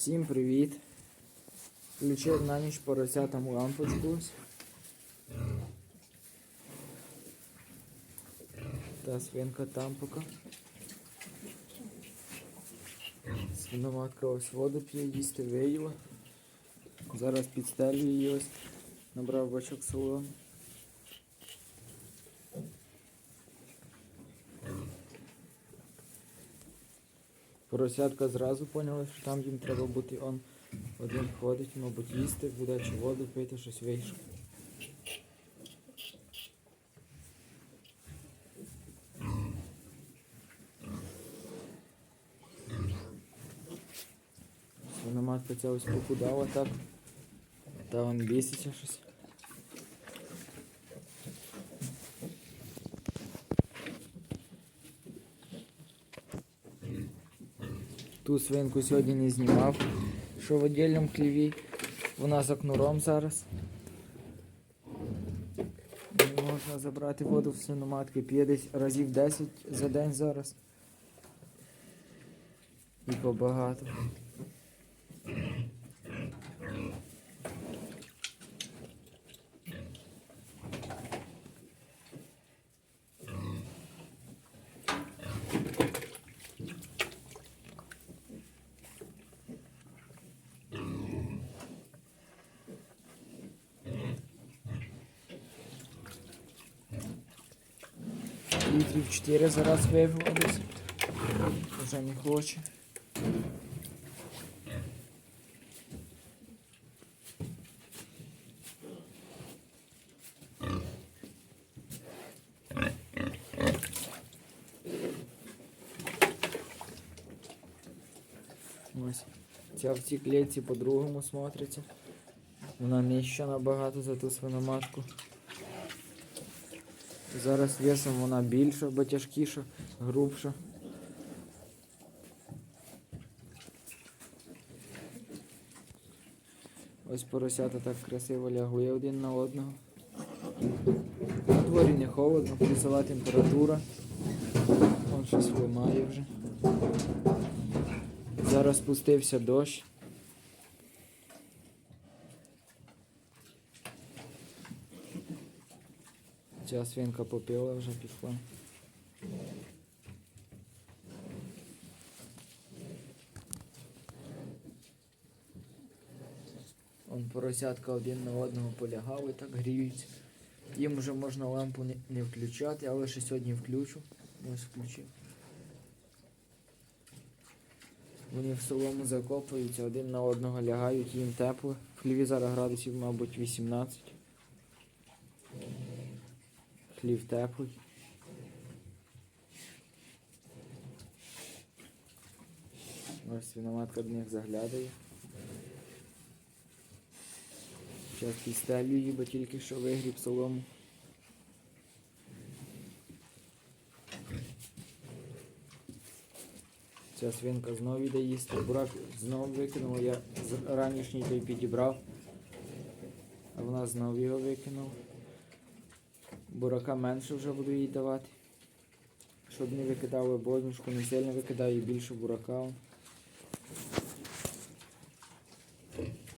Всім привіт! Включив на ніч поросятам лампочку. Та свинка там поки. Свиноматка ось воду п'є, їсти виїла. Зараз підстелю її ось. Набрав бачок соломи. Поросятка зразу поняли, що там їм треба бути он один ходить, мабуть, їсти буде чи воду пити, щось вийшло. Свиноматка ця ось похудала так. Та вон біситься щось. Ту свинку сьогодні не знімав, що в віддільному хліві. Вона за кнуром зараз. Можна забрати воду в свиноматки, п'є разів 10 за день зараз. І побагато. Літрів 4 зараз десь. Вже не хоче. Ось. Ця в цій клітці по-другому смотриться. Вона нижча набагато за ту свиноматку. Зараз весом вона більша, бо тяжкіша, грубша. Ось поросята так красиво лягли один на одного. На дворі не холодно, плюсова температура. Вон щось вимає вже. Зараз спустився дощ. Ця свинка попила вже пішла. Он поросятка один на одного полягали, так гріються. Їм вже можна лампу не, включати, але ще сьогодні включу. Ось включив. Вони в солому закопуються, один на одного лягають, їм тепло. В хліві зараз градусів, мабуть, 18. Хлів теплий. Ось свиноматка до них заглядає. Зараз підстелю її, бо тільки що вигріб солому. Ця свинка знову йде їсти. Бурак знову викинув, я ранішній той підібрав, а вона знову його викинула. Бурака менше вже буду їй давати. Щоб не викидали бонюшку, не сильно викидаю більше бурака.